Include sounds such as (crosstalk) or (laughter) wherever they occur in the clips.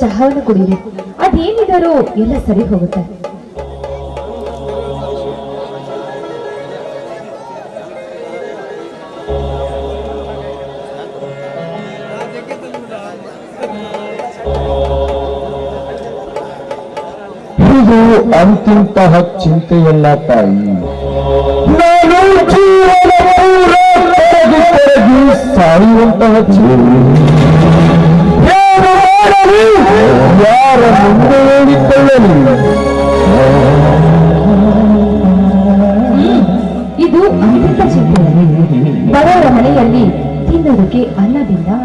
ಚಹಾವನ್ನು ಕುಡಿಯಿರಿ ಅದೇನಿದರೂ ಎಲ್ಲ ಸರಿ ಹೋಗುತ್ತೆ. ಇದು ಅಂತಿಂತಹ ಚಿಂತೆಯಲ್ಲ ತಾಯಿ. ನಾನು ಜೀವನ ಸಾಯುವಂತಹ ಚಿಂತೆ.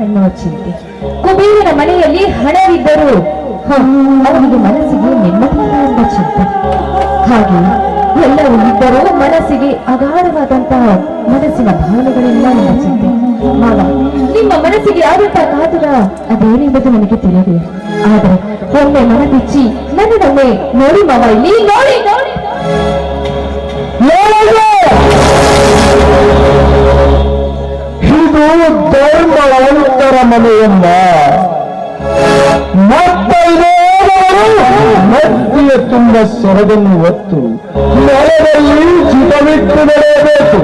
ಎನ್ನುವ ಚಿಂತೆ. ಕುಬೇರನ ಮನೆಯಲ್ಲಿ ಹಣವಿದ್ದರು ಅವನಿಗೆ ಮನಸ್ಸಿಗೆ ನೆಮ್ಮದಿ ಎಂಬ ಚಿಂತೆ. ಹಾಗೆ ಎಲ್ಲರೂ ಇದ್ದರೂ ಮನಸ್ಸಿಗೆ ಅಗಾಢವಾದಂತಹ ಮನಸ್ಸಿನ ಭಾವನೆಗಳೆಲ್ಲ ಎಂಬ ಚಿಂತೆ. ಮಾವ, ನಿಮ್ಮ ಮನಸ್ಸಿಗೆ ಆದಂತಹ ಕಾತುರ ಅದೇನೆಂಬುದು ನನಗೆ ತಿಳಿದಿಲ್ಲ ಆದರೆ ಒಮ್ಮೆ ಮನ ಬಿಚ್ಚಿ ನನ್ನನ್ನೊಮ್ಮೆ ನೋಡಿ ಮಾವ, ಇಲ್ಲಿ ನೋಡಿ ನೋಡಿ. ಇದು ಧರ್ಮವಂತರ ಮನೆಯಲ್ಲ ಮತ್ತೈದೇವರು ಮತ್ತಿಯ ತುಂಬ ಸೊರಗನ್ನು ಒತ್ತು ನೆಲದಲ್ಲಿ ಚಿತವಿಟ್ಟು ನಡೆಯಬೇಕು.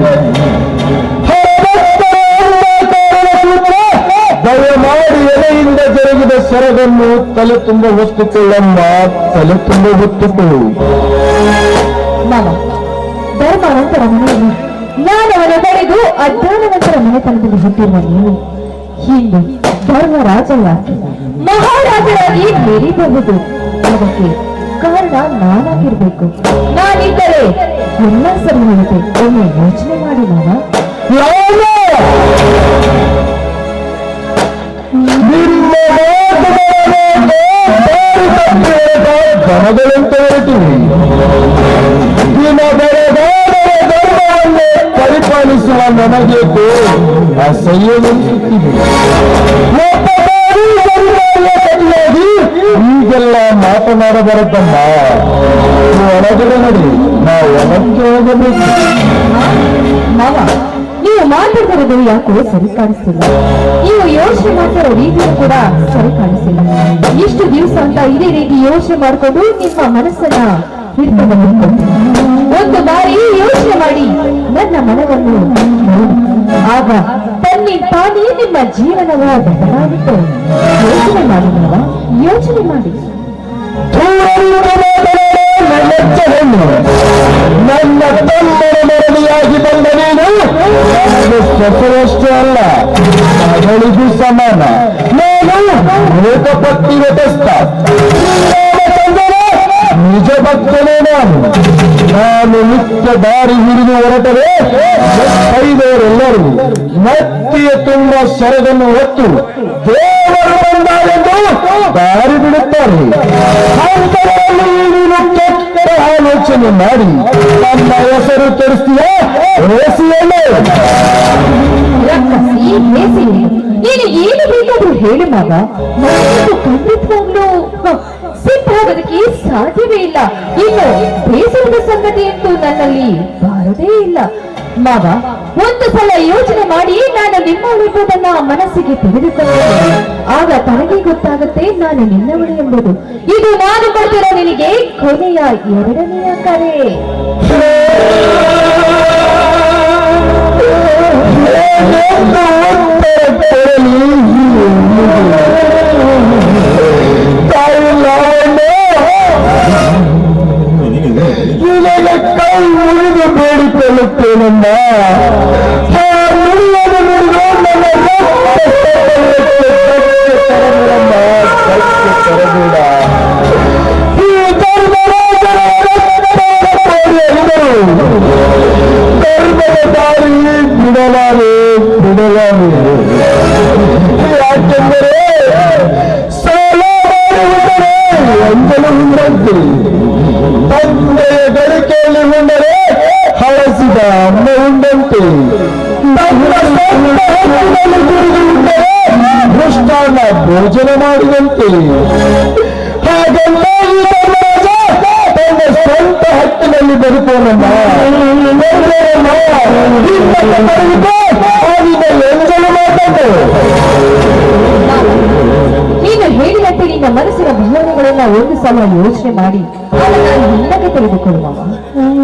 ದಯಮಾಡಿ ಎಲೆಯಿಂದ ಜರುಗಿದ ಸೊರಗನ್ನು ತಲೆ ತುಂಬ ಹೊತ್ತುಕೊಳ್ಳಮ್ಮ ತಲೆ ತುಂಬ ಹೊತ್ತುಕೊಳ್ಳು. ಮಾವ ಧರ್ಮವಂತರ ಮನೆಯಲ್ಲಿ ಜ್ಞಾನವನ್ನು ಪಡೆದು ಅಜ್ಞಾನವಂತರ ಮನೆತನದಲ್ಲಿ ಹುಟ್ಟಿರುವ ನೀವು ಹಿಂದೆ ಧರ್ಮರಾಜವಾಗಿ ಮಹಾರಾಜರಾಗಿ ಮೆರಿಬಹುದು ಅದಕ್ಕೆ ಕಾರಣ ನಾನಾಗಿರ್ಬೇಕು ನಾನಿದ್ದರೆ ಎಲ್ಲ ಸರಿ ಹೇಳುತ್ತೆ ಒಮ್ಮೆ ಯೋಚನೆ ಮಾಡಿ ಮಾವ ಯಾವ ಈಗೆಲ್ಲ ಮಾತನಾಡಬಾರದಮ್ಮ ಒಳಗಡೆ ನೋಡಿ ನಾವು ಒಳಕ್ಕೆ ಹೋಗಬೇಕು ನೀವು ಮಾತಾಡಿರೋದು ಯಾಕೋ ಸರಿ ಕಾಣಿಸ್ತಿಲ್ಲ. ನೀವು ಯೋಚನೆ ಮಾಡ್ತಿರೋ ರೀತಿ ಕೂಡ ಸರಿ ಕಾಣಿಸ್ತಿಲ್ಲ. ಇಷ್ಟು ದಿವಸ ಅಂತ ಇದೇ ರೀತಿ ಯೋಚನೆ ಮಾಡ್ಕೊಂಡು ನಿಮ್ಮ ಮನಸ್ಸನ್ನ ಒಂದು ಬಾರಿ ಯೋಚನೆ ಮಾಡಿ ನನ್ನ ಮನವನ್ನು. ಆಗ ತಾನೇ ನಿಮ್ಮ ಜೀವನವ ಬದಲಾಗುತ್ತೆ. ಯೋಚನೆ ಮಾಡಿ ಯೋಚನೆ ಮಾಡಿ. ನನ್ನ ತಮ್ಮನ ಮರಳಿಯಾಗಿ ಬಂದ ನೀನು ಸೊಸೆಯಷ್ಟೇ ಅಲ್ಲ, ಮಗಳಿಗೂ ಸಮಾನ. ನಾನು ವ್ಯತಸ್ಥ ನಿಜ ಭಕ್ತನೇ ನಾನು. ನಾನು ನಿತ್ಯ ದಾರಿ ಹಿಡಿದು ಹೊರಟರೆ ಕೈದವರೆಲ್ಲರೂ ಮತ್ತಿಯ ತುಂಬ ಸರದನು ಹೊತ್ತು ದೇವರು ಬಂದಾರೆಂದು ದಾರಿ ಬಿಡುತ್ತಾರೆ. ಅಂತರಲ್ಲಿ ನೀನು ಕೆಟ್ಟ ಆಲೋಚನೆ ಮಾಡಿ ನನ್ನ ಹೆಸರು ಕೆಡಿಸ್ತೀಯ ರೇಸಿಯಲ್ಲೇ ನೀನು ಏನು ಬೇಕಾದ್ರೂ ಹೇಳು ಮಗ ಖಂಡಿತವಾಗ್ಲೂ ಸಿಟ್ಟು ಸಾಧ್ಯವೇ ಇಲ್ಲ. ಇನ್ನು ಬೇಸರದ ಸಂಗತಿ ಅಂತೂ ನನ್ನಲ್ಲಿ ಬಾರದೇ ಇಲ್ಲ. ಮಾವ ಒಂದು ಸಲ ಯೋಚನೆ ಮಾಡಿ ನಾನು ನಿಮ್ಮವಳೆಂಬುದನ್ನ ಮನಸ್ಸಿಗೆ ತೆಗೆದುಕೊಂಡೆ ಆಗ ತನಗೆ ಗೊತ್ತಾಗುತ್ತೆ ನಾನು ನಿನ್ನವಳು ಎಂಬುದು. ಇದು ನಾನು ಕೊಡ್ತಿರೋ ನಿನಗೆ ಕೊನೆಯ ಎರಡನೆಯ ಕರೆ. (laughs) (laughs) உழுது பேடி பெழுத்தேன் ಸಲ ಯೋಚನೆ ಮಾಡಿ ಹಿಂದಕ್ಕೆ ತೆಗೆದುಕೊಳ್ಳುವ.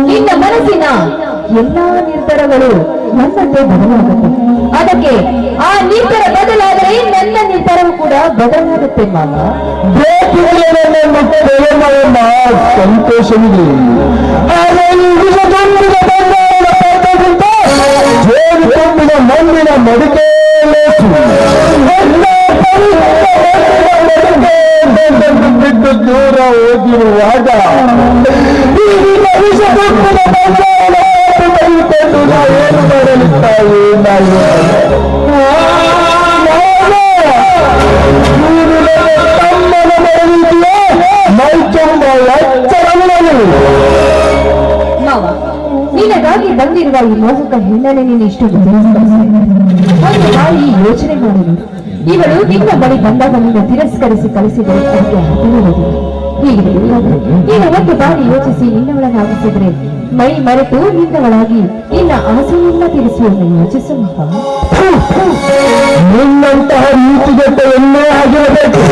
ನಿನ್ನ ಮನಸ್ಸಿನ ಎಲ್ಲಾ ನಿರ್ಧಾರಗಳು ನನ್ನಂತೆ ಬದಲಾಗುತ್ತೆ. ಅದಕ್ಕೆ ಆ ನಿರ್ಧಾರ ಬದಲಾದರೆ ನನ್ನ ನಿರ್ಧಾರವು ಕೂಡ ಬದಲಾಗುತ್ತೆ ಮಾಮ ಸಂತೋಷವಿದೆ. ಮಣ್ಣಿನ ಮಡಿಕೆ ಮಡಿಕೆ ಬಿಟ್ಟು ದೂರ ಹೋಗಿರುವಾಗ ಈ ನಿನ್ನ ವಿಷ ತುಂಬಿದ ಬಂಗಾರದ ಪಾತ್ರ ತೆಗೆದುಕೊಂಡು ನಾ ಏನು ನಾವು ತಮ್ಮನ ಮೈ ನಿನಗಾಗಿ ಬಂದಿರುವ ಈ ಮೋಹಕ ಹೆಣ್ಣನೆ ನೀನು ಇಷ್ಟು. ಒಂದು ಯೋಚನೆ ಮಾಡಲು ಇವಳು ನಿನ್ನ ಬಳಿ ಬಂದವನನ್ನು ನಿನ್ನ ತಿರಸ್ಕರಿಸಿ ಕಳಿಸಿದರೆ ಅದಕ್ಕೆ ಅರ್ಥವಿರುವುದಿಲ್ಲ ಈಗ ಒಂದು ಬಾರಿ ಯೋಚಿಸಿ ನಿನ್ನವಳನ್ನಾಗಿಸಿದ್ರೆ ಮೈ ಮರೆತು ನಿನ್ನವಳಾಗಿ ನಿನ್ನ ಆಸೆಯನ್ನ ತಿಳಿಸುವನ್ನು ಯೋಚಿಸು ನಿನ್ನಂತಹ ನೀತಿಗೆಟ್ಟ ಆಗಿರಬೇಕು.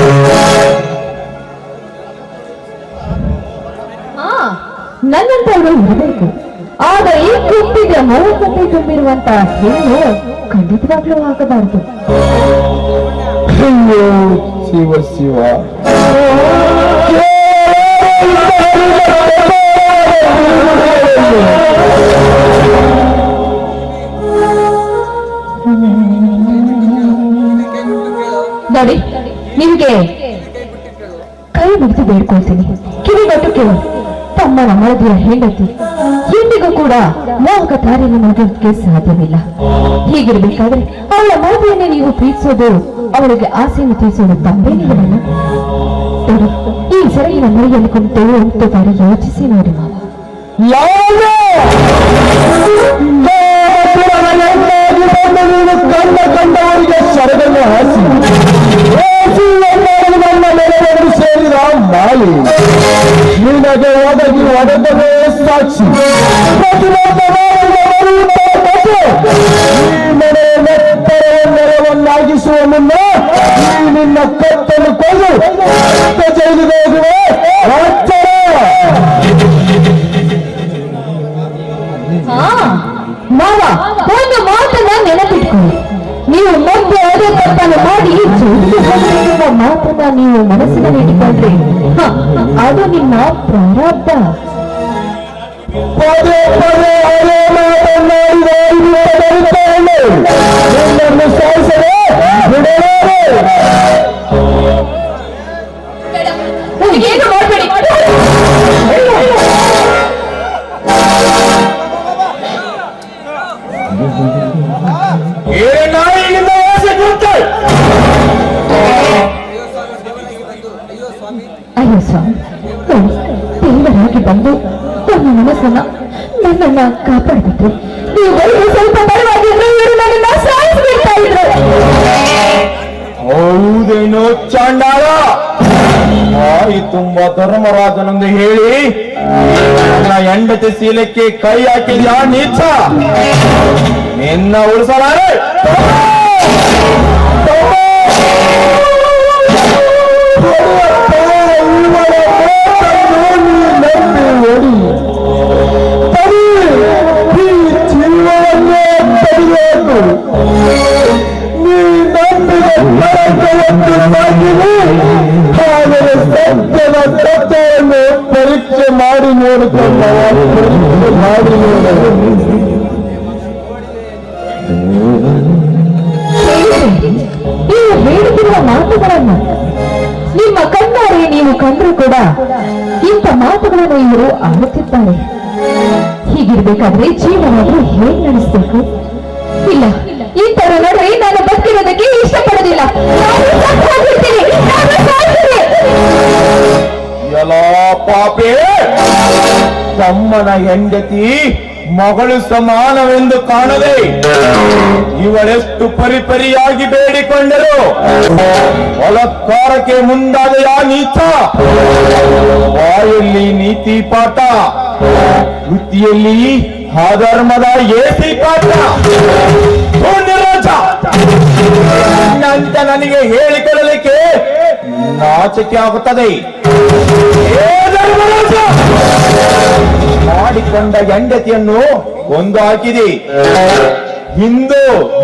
ನನ್ನಂತವರು ಇರಬೇಕು. ಕುಪ್ಪಿದ ಮೌನತೆ ತುಂಬಿರುವಂತ ಹೆಣ್ಣು ಖಂಡಿತವಾಗ್ಲೂ ಆಗಬಾರದು. ಅಯ್ಯೋ ಶಿವ ಶಿವ. ನೋಡಿ ನಿಮ್ಗೆ ಕೈ ಬಿಡಿಸಿ ಬೇಡ್ಕೊಳ್ತೀನಿ. ಕಿವಿಗಟ್ಟು ಕೇಳು. ತಮ್ಮ ನಮ್ಮದಿಯ ಹೆಂಡತಿ. ಎಂದಿಗೂ ಕೂಡ ಮೋಹಕ ದಾರಿಯನ್ನು ನೋಡೋದಕ್ಕೆ ಸಾಧ್ಯವಿಲ್ಲ. ಹೀಗಿರ್ಬೇಕಾದ್ರೆ ಅವಳ ಮದುವೆಯನ್ನೇ ನೀವು ಪ್ರೀತಿಸೋದು ಅವಳಿಗೆ ಆಸೆಯನ್ನು ತೀರಿಸೋದು ತಪ್ಪೇನಿಲ್ಲ ಈ ಸೆರಗಿನ ಮರಿಯಲ್ಲಿ ಕುಂತೇವೆ ಅಂತ ಬಾರಿ ಯೋಚಿಸಿ ನೋಡಿ ಮಾವ. ಅದು ನಿಮ್ಮ ಪ್ರಾರಬ್ಧ. ಶೀಲಕ್ಕೆ ಕೈ ಹಾಕಿದ್ಯಾ ನೀಚ ನಿನ್ನ ಉಳಿಸಲಾರೆ ನೀವು ಹೇಳುತ್ತಿರುವ ಮಾತುಗಳನ್ನು ನಿಮ್ಮ ಕಣ್ಣಾರೆ ನೀವು ಕಂಡ್ರೂ ಕೂಡ ಇಂಥ ಮಾತುಗಳನ್ನು ಇವರು ಆಡುತ್ತಿದ್ದಾರೆ ಹೀಗಿರ್ಬೇಕಾದ್ರೆ ಜೀವನಾದ್ರೂ ಹೇಗ್ ನಡೆಸಬೇಕು ಇಲ್ಲ ಇಂಥವ್ರ ನಡುವೆ ನಾನು ಬದುಕಿರೋದಕ್ಕೆ ಇಷ್ಟಪಡೋದಿಲ್ಲ ಪಾಪೇ ತಮ್ಮನ ಹೆಂಡತಿ ಮಗಳು ಸಮಾನವೆಂದು ಕಾಣದೆ ಇವಳೆಷ್ಟು ಪರಿಪರಿಯಾಗಿ ಬೇಡಿಕೊಂಡರು. ಬಲತ್ಕಾರಕ್ಕೆ ಮುಂದಾದ ಯಾ ನೀಚ. ಬಾಯಲ್ಲಿ ನೀತಿ ಪಾಠ, ವೃತ್ತಿಯಲ್ಲಿ ಅಧರ್ಮದ ಏಸಿ ಪಾಠ. ಅಂತ ನನಗೆ ಹೇಳಿಕೊಳ್ಳಲಿಕ್ಕೆ ನಾಚಿಕೆ ಆಗುತ್ತದೆ! ಮಾಡಿಕೊಂಡ ಹೆಂಡತಿಯನ್ನು ಒಂದು ಹಾಕಿದಿ ಇಂದು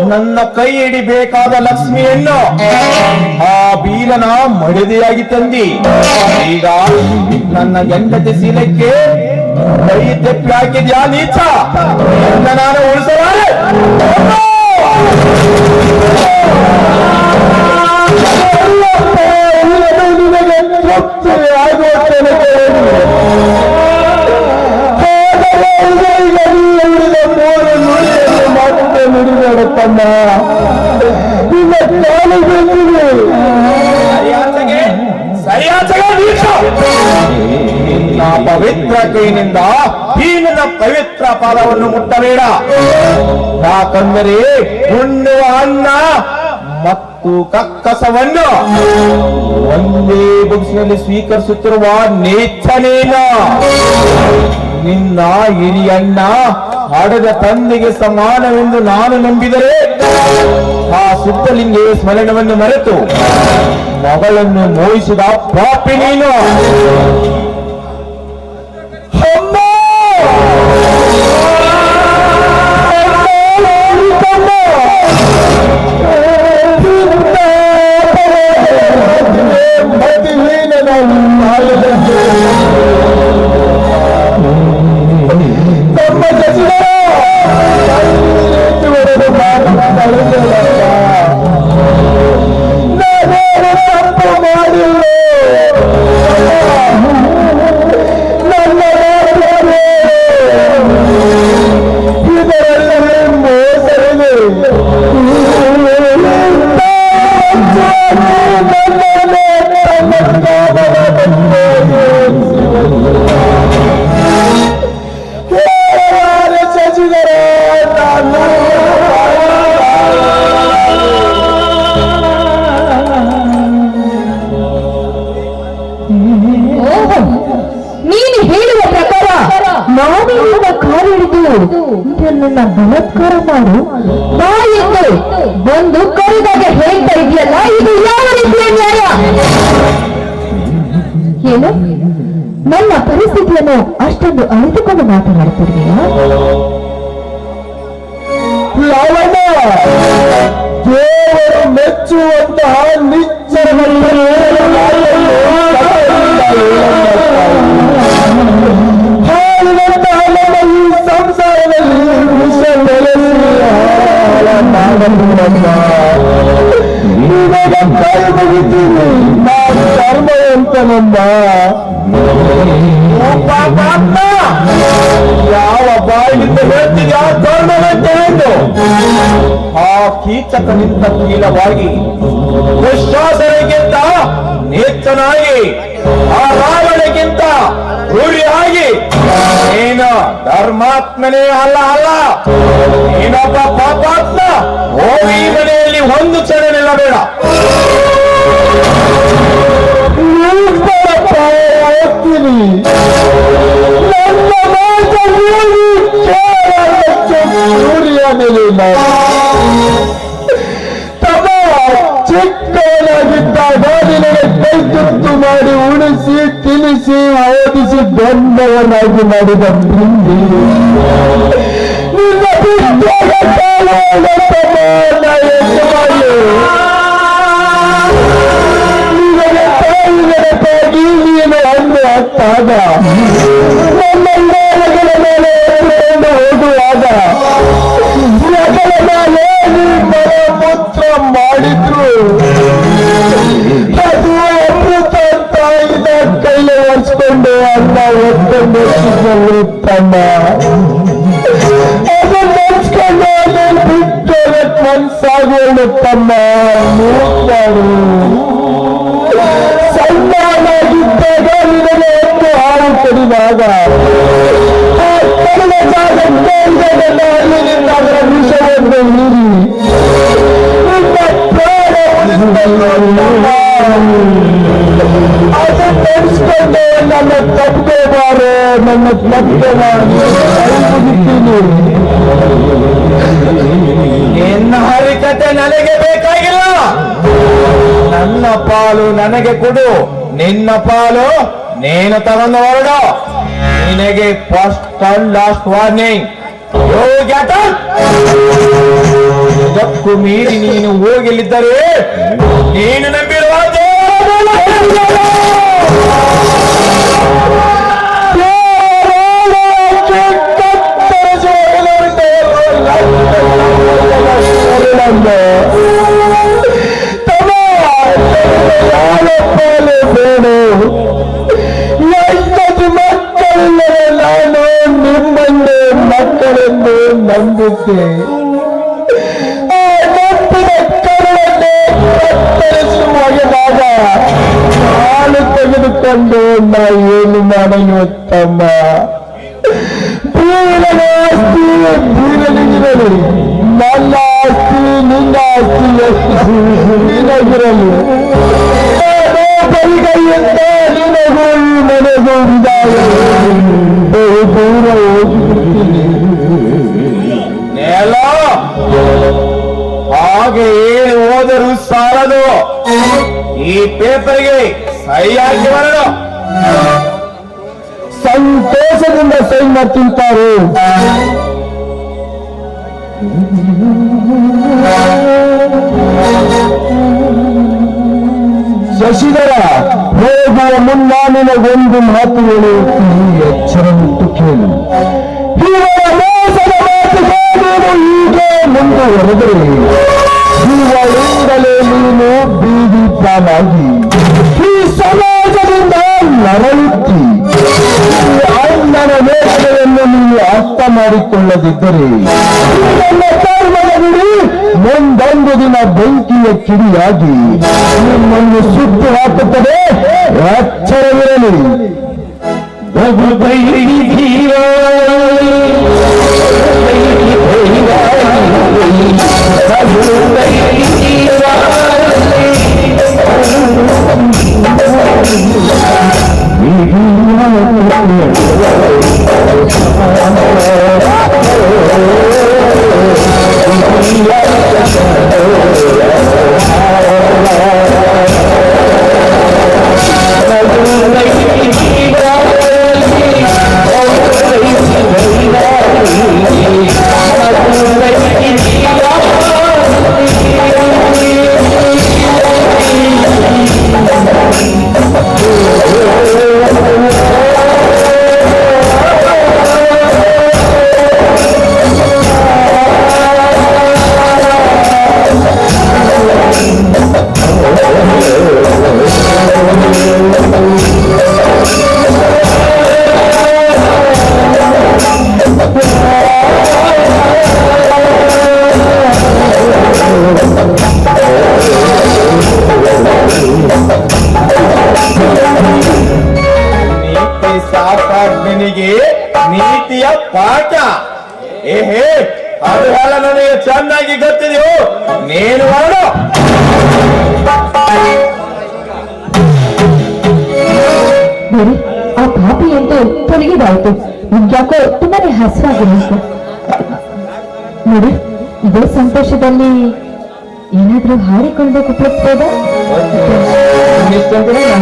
ನನ್ನ ಕೈ ಹಿಡಿಬೇಕಾದ ಲಕ್ಷ್ಮಿಯನ್ನು ಆ ಬೀಲನ ಮಡದಿಯಾಗಿ ತಂದಿ. ಈಗ ನನ್ನ ಹೆಂಡತಿ ಸೀಲಕ್ಕೆ ಕೈ ತೆಪ್ಪಿ ಹಾಕಿದ್ಯಾ ನೀಚ? ನಾನು ಉಳಿಸಲಾರೆ ಕಾಲು ಬಂದಿದೆ ಸರಿಯಾಚೆಗೆ ಸರಿಯಾಚೆಗೆ ನೀಚ! ನಿನ್ನ ಪವಿತ್ರ ಕೈನಿಂದ ಈ ನನ್ನ ಪವಿತ್ರ ಪಾದವನ್ನು ಮುಟ್ಟಬೇಡ ಯಾಕಂದರೆ ಉಣ್ಣುವ ಅನ್ನ ಮತ್ತು ಕಕ್ಕಸವನ್ನು ಒಂದೇ ಬುಕ್ಸ್ನಲ್ಲಿ ಸ್ವೀಕರಿಸುತ್ತಿರುವ ನೇಚನೇನ ನಿನ್ನ ಹಿರಿಯಣ್ಣ ಹಡದ ತಂದೆಗೆ ಸಮಾನವೆಂದು ನಾನು ನಂಬಿದರೆ ಆ ಸುತ್ತಲಿಂಗೆ ಸ್ಮರಣವನ್ನು ಮರೆತು ಮಗಳನ್ನು ಮೋಹಿಸಿದ ಪಾಪಿ ನೀನು! ನನ್ನ ಬಲತ್ಕಾರ ಮಾಡು. ಬಾ ಬಂದು ಕರೆದಾಗ ಹೇಳ್ತಾ ಇದೆಯಲ್ಲ, ಇದು ಯಾವ ರೀತಿಯ ನ್ಯಾಯ? ಏನು? ನನ್ನ ಪರಿಸ್ಥಿತಿಯನ್ನು ಅಷ್ಟೊಂದು ಅರಿತುಕೊಂಡು ಮಾತನಾಡುತ್ತಿರುವೆಯಾ ಲವಣ ದೇವರು ಮೆಚ್ಚುವಂತಹ ಹಾಲಿನಂತಹ ಮುಗಿತೀನಿ ನಾನು ಧರ್ಮವಂತನಮ್ಮ ಪಾಪಾತ್ಮ ಯಾವ ಬಾಯಿನಿಂದ ಯಾವ ಧರ್ಮವಂತ ಎಂದು ಆ ಕೀಚಕನಿಂದ ಕೀಲವಾಗಿ ದುಶ್ಯಾಸನಿಗಿಂತ ನೀಚನಾಗಿ ಆ ರಾವಣಗಿಂತ ಕ್ರೂರಿಯಾಗಿ ನೀನು ಧರ್ಮಾತ್ಮನೇ ಅಲ್ಲ ಅಲ್ಲ ನೀನೊಬ್ಬ ಪಾಪಾತ್ಮ ಹೋಗಿ ಮನೆಯಲ್ಲಿ ಒಂದು ಕ್ಷಣ ನಿಲ್ಲಬೇಡ ಸೂರ್ಯ ನನ್ನ ಮಾತಲ್ಲಿ ಕೇವಲಕ್ಕೆ ಸೂರ್ಯನಿಲ್ಲ ತಮ್ಮ ಚಿಕ್ಕವನಾಗಿದ್ದಾಗ ನಿನಗೆ ಕೈ ತುತ್ತು ಮಾಡಿ ಉಳಿಸಿ ತಿಳಿಸಿ ಓದಿಸಿ ದೊಡ್ಡವನಾಗಿ ಮಾಡಿದ ಬೃಂದಿ ನಿನ್ನ ಬಿಟ್ಟಾಗ ಕಾಲುಗಳ ತಮ್ಮ ನಾ ಯಜಮಾನಿ. ನಿನಗೆ ತಾಯಿಗಳಕ್ಕಾಗಿ ನೀನು ಅಂದು ಹತ್ತಾಗ ನನ್ನ ಇಂಗಾಲಗಳ ಮೇಲೆ ಎತ್ಕೊಂಡು ಹೋಗುವಾಗ ಸಕಲ ಮೇಲೆ ಮರ ಪುತ್ರ ಕೈಲಿ ಒರೆಸ್ಕೊಂಡು ಅನ್ನ ಒತ್ತೊಂದು ತಮ್ಮ ಅದು ನೆಚ್ಕೊಂಡು ಅದನ್ನು ಬಿಟ್ಟು ಅದಕ್ಕೆ ಮನ್ಸಾಗೋಳು ತಮ್ಮ ಮೂರ್ತಾರು ಸಣ್ಣನಾಗಿದ್ದಾಗ ನಿನಗೆ ಒಂದು ಹಾಲು ಕಡಿದಾಗ ಪಾಲು ನನಗೆ ಕೊಡು. ನಿನ್ನ ಪಾಲು ನೀನು ತಗೊಂಡು ಹೊರಡು. ನಿನಗೆ ಫಸ್ಟ್ ಅಂಡ್ ಲಾಸ್ಟ್ ವಾರ್ನಿಂಗ್ ಇದಕ್ಕೂ ಮೀರಿ ನೀನು ಹೋಗಿಲ್ಲಿದ್ದರೆ ನೀನು ನಂಬಿರುವ ದೂರ ಹೋಗಿಬಿಡ್ತೀನಿ ನೆಲ! ಹಾಗೆ ಏನು ಹೋದರೂ ಸಾಲದು. ಈ ಪೇಪರ್ಗೆ ಸರಿಯಾಗಿ ಬರಲು ಸಂತೋಷದಿಂದ ಸೈ ಮಾಡ್ತಿರ್ತಾರೆ. ಶಶಿಧರ ಹೋಗುವ ಮುನ್ನ ನಿನಗೊಂದು ಮಾತು ಹೇಳುತ್ತೀನಿ, ಎಚ್ಚರವಿಟ್ಟು ಕೇಳು. ಹೀಗೆ ಮುಂದುವರೆದರೆ ಇವಳಿಂದಲೇ ನೀನು ಬೀದಿ ಪಾಲಾಗಿ ಈ ಸಮಾಜದಿಂದ ನರಳುತ್ತಿ ಅಣ್ಣನ ವೇಷಗಳನ್ನು ನೀನು ಅರ್ಥ ಮಾಡಿಕೊಳ್ಳದಿದ್ದರೆ ಮುಂದೊಂದು ದಿನ ಬೆಂಕಿಯ ಕಿಡಿಯಾಗಿ ನಿಮ್ಮನ್ನು ಸುಟ್ಟು ಹಾಕುತ್ತದೆ. ಎಚ್ಚರವಿರಲಿ ಬಹುಬೈರಿ ಜೀವ ಶಾಸ್ತ್ರಜ್ಞನಿಗೆ ನೀತಿಯ ಪಾಠ. ಏಹೇ ಅದು ಹೇಳ ನನಗೆ ಚೆನ್ನಾಗಿ ಗೊತ್ತಿದೆಯೋ? ನೀನು ಮಾಡು ನೋಡಿ ಆ ಪಾಪಿ ಎಂದು ತೊಲಗಿದಾಯಿತು. ನಿಮ್ಗ್ಯಾಕೋ ತುಂಬಾನೇ ಹಸಿರಾಗಿರುತ್ತೆ ನೋಡಿ ಇದೇ ಸಂತೋಷದಲ್ಲಿ ಏನಾದ್ರೂ ಹಾಡಿಕೊಂಡು ಕುಪ್ಪಳಿಸ್ಬೋದಾ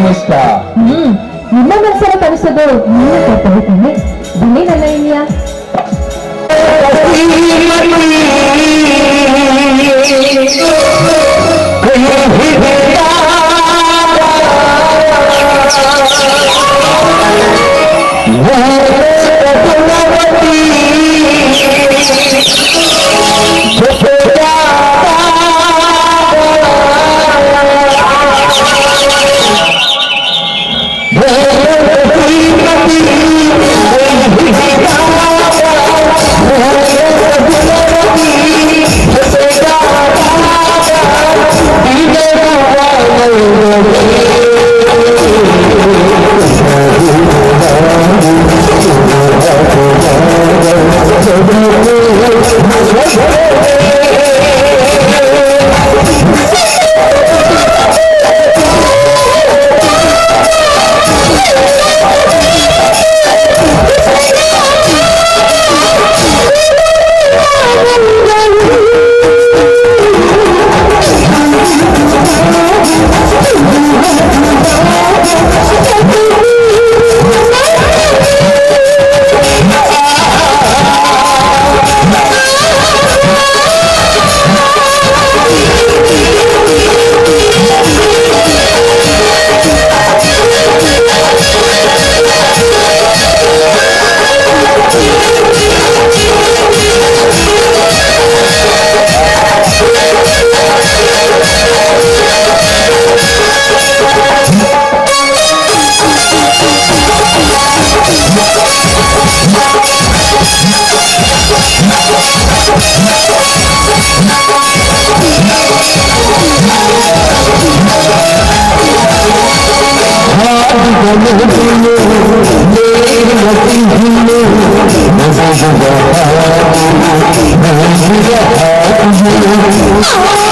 ಇಷ್ಟ ಹ್ಮ್. ನಿಮ್ಮ ಮನಸ್ಸನ್ನ ಕಳಿಸೋದು ನಿಮ್ಮ ಕರ್ತವ್ಯ ತಾನೆ ಬನ್ನಿ Oh,